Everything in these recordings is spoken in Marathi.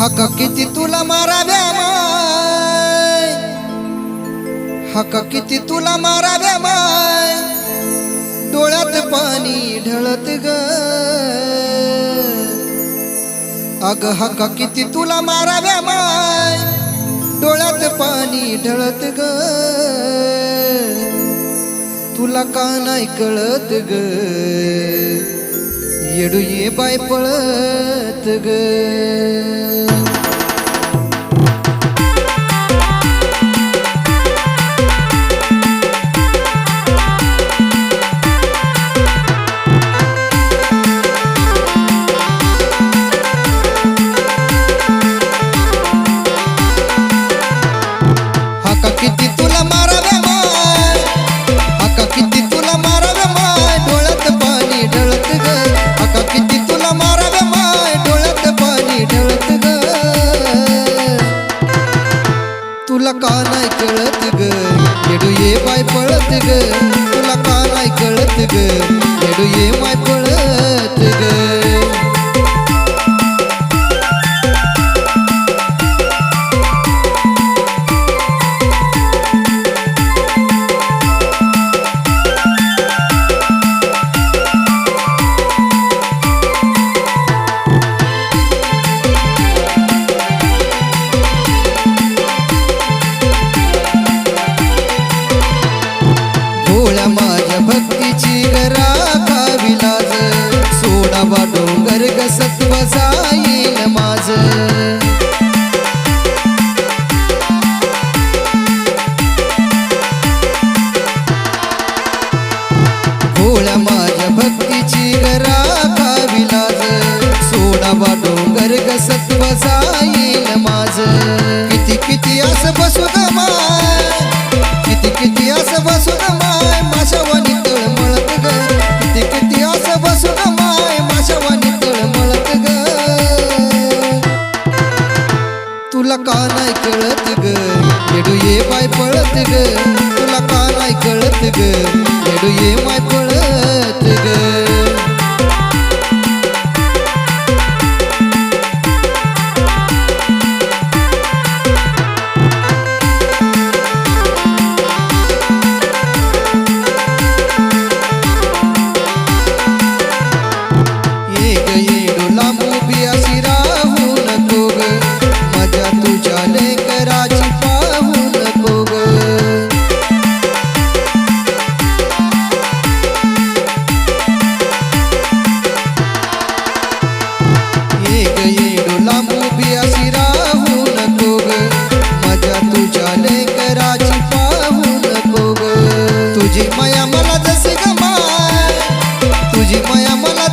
हक किती तुला माराव्या माय? हक किती तुला माराव्या माय? डोळ्यात पाणी ढळत ग. अग हक किती तुला माराव्या माय? डोळ्यात पाणी ढळत ग. तुला का नाही कळत ग? येडू ये बाय पळत ग नाही कळत ग येडू ये भक्तीची गरा विलाज. सोडावा डोंगर ग सत्व जाईल माझ. भोळ्या माझ्या भक्तीची गरा विलाज. सोडावा डोंगर ग सत्व जाईल माझ. किती किती असं बसू ग कळत ग तुला का नाही कळत ग येडू ये माय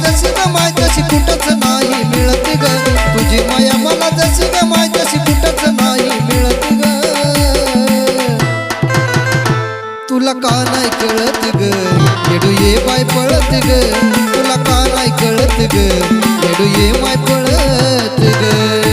जशी ग माय तशी कुठंच नाही मिळत ग. तुझी माया मला जशी ग माय तशी कुठंच नाही मिळत ग. तुला का नाही कळत ग? येडू ये बाय पळत ग. तुला का नाही कळत ग? येडू ये माय पळत ग.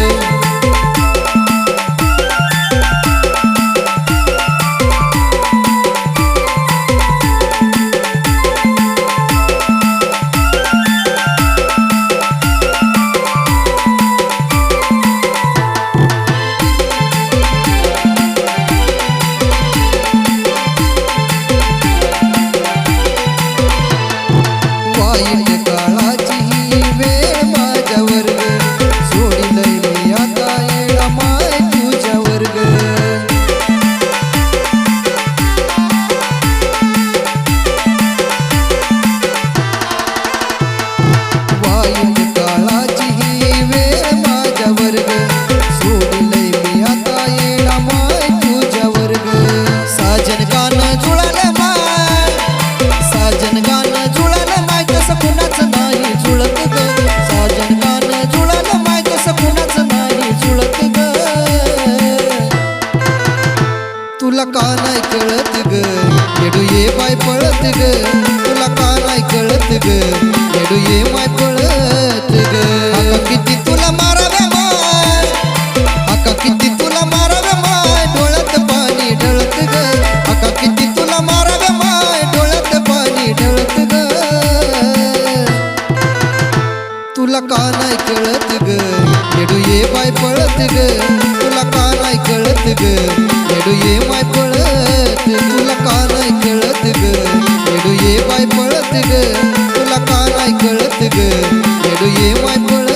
तुला का नाही कळत ग? येडू ये माय पळत ग. तुला का नाही कळत ग? येडू ये माय पळत ग. अका किती तुला मारावे माय. अका किती तुला मारावे माय. डोळ्यात पाणी ढळत ग. अका किती तुला मारावे माय. डोळ्यात पाणी ढळत ग. तुला का नाही कळत ग? येडू ये माय पळत ग. तुला का नाही कळत ग? do माय पळत ग? तुला का नाही कळत ग? ये माय पळत.